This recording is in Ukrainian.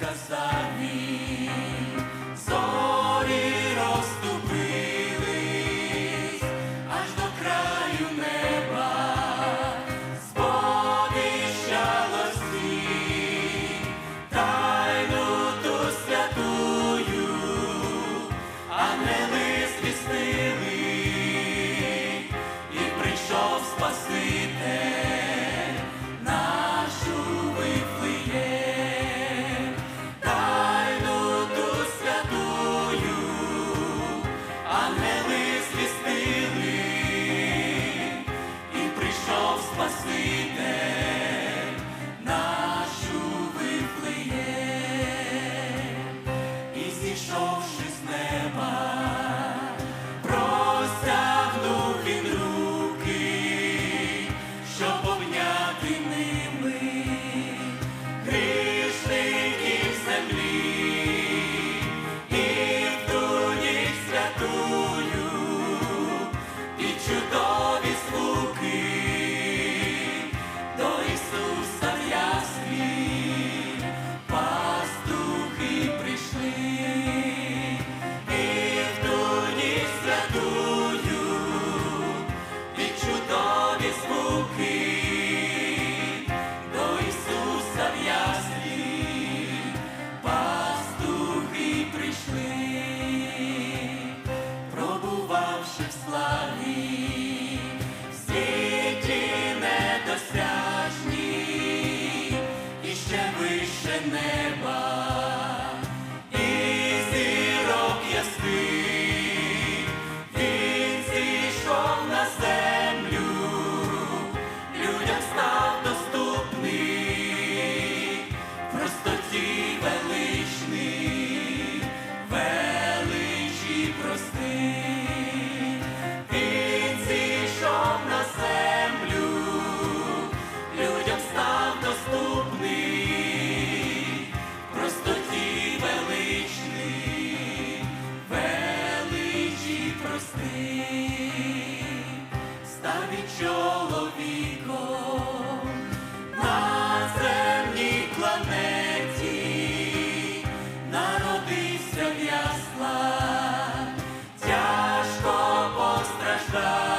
сказами. show. Hallelujah. став чоловіком на земній планеті, народився в тяжко постраждав.